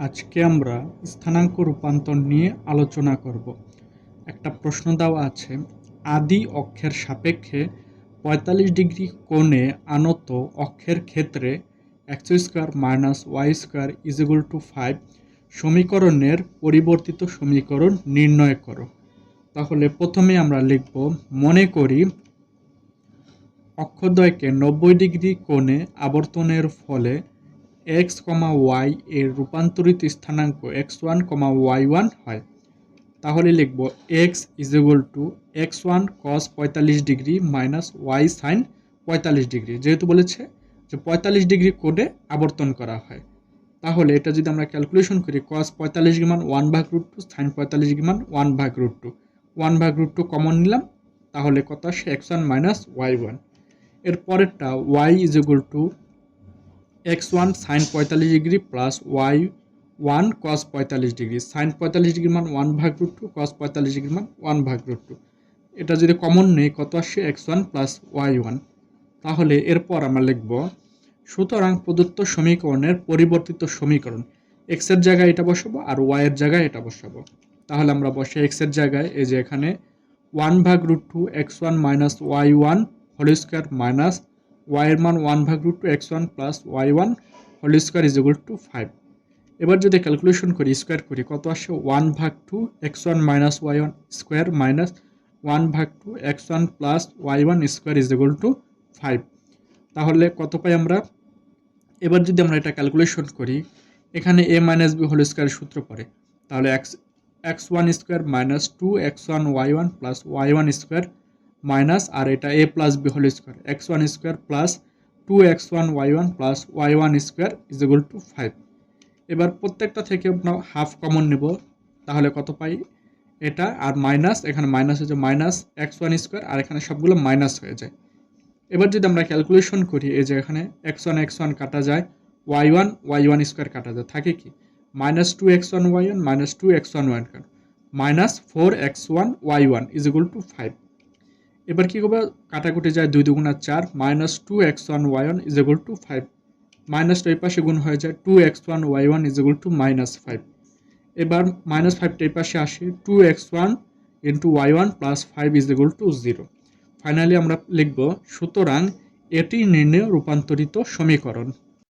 আজকে আমরা স্থানাঙ্ক রূপান্তর নিয়ে আলোচনা করব। একটা প্রশ্ন দেওয়া আছে, আদি অক্ষের সাপেক্ষে পঁয়তাল্লিশ ডিগ্রি কোণে আনত অক্ষের ক্ষেত্রে X square minus Y square is equal to five সমীকরণের পরিবর্তিত সমীকরণ নির্ণয় করো। তাহলে প্রথমে আমরা লিখব, মনে করি অক্ষদ্বয়কে নব্বই ডিগ্রি কোণে আবর্তনের ফলে এক্স কমা ওয়াই এর রূপান্তরিত স্থানাঙ্ক X one comma Y one হয়। তাহলে লিখব X is equal to X one cos পঁয়তাল্লিশ ডিগ্রি মাইনাস ওয়াই সাইন পঁয়তাল্লিশ ডিগ্রি। যেহেতু বলেছে যে পঁয়তাল্লিশ ডিগ্রি কোণে আবর্তন করা হয়। তাহলে এটা যদি আমরা ক্যালকুলেশন করি কস পঁয়তাল্লিশ ডিগ্রি ওয়ান ভাগ রুট টু সাইন পঁয়তাল্লিশ ডিগ্রি ওয়ান ভাগ রুট টু ওয়ান ভাগ রুট টু কমন নিলাম, তাহলে কত আসে? এক্স ওয়ান মাইনাস ওয়াই ওয়ানের পরেরটা Y is equal to X one sine পঁয়তাল্লিশ degree plus Y one cos পঁয়তাল্লিশ ডিগ্রি সাইন পঁয়তাল্লিশ ডিগ্রি মান ওয়ান ভাগ রুট টু কস পঁয়তাল্লিশ ডিগ্রি মান ওয়ান ভাগ রুট টু এটা যদি কমন নেই, কত আসছে X one plus Y one তাহলে এরপর আমরা লিখব, সুতরাং প্রদত্ত সমীকরণের পরিবর্তিত সমীকরণ। এক্সের জায়গায় এটা বসাবো আর ওয়াইয়ের জায়গায় এটা বসাবো। তাহলে আমরা বসে এক্সের জায়গায়, এই যে এখানে ওয়ান ভাগ root two X one minus Y one whole square minus ওয়াইয়ের মান ওয়ান ভাগ root two X one plus Y one whole square is equal to five এবার যদি ক্যালকুলেশন করি স্কোয়ার করি, কত আসে? ওয়ান ভাগ two X one minus Y one square minus one ভাগ two X one plus Y one square is equal to five তাহলে কত পাই আমরা? এবার যদি আমরা এটা ক্যালকুলেশন করি, এখানে A minus B whole square সূত্র পড়ে, তাহলে X X one square minus two X one Y one plus Y one square minus আর এটা A plus B whole square X one square plus two X one Y one plus Y one square is equal to five এবার প্রত্যেকটা থেকে আমরা half common নেব, তাহলে কত পাই? এটা আর মাইনাস এখানে মাইনাস হচ্ছে মাইনাস এক্স ওয়ান স্কোয়ার আর এখানে সবগুলো মাইনাস হয়ে যায়। এবার যদি আমরা ক্যালকুলেশন করি, এই যে এখানে এক্স ওয়ান এক্স ওয়ান কাটা যায় Y one Y one square কাটা যায়, থাকে কি? Minus two X one Y one minus two X one one minus four X one Y one is equal to five এবার কী করব? কাটাকুটি যায় দুই দুগুণা চার minus two X one Y one is equal to five মাইনাসটা এই পাশে গুণ হয়ে যায় two X one Y one is equal to minus five এবার মাইনাস ফাইভটা এই পাশে আসে two X one into Y one plus five is equal to zero finally আমরা লিখব, সুতরাং এটি নির্ণয় রূপান্তরিত সমীকরণ।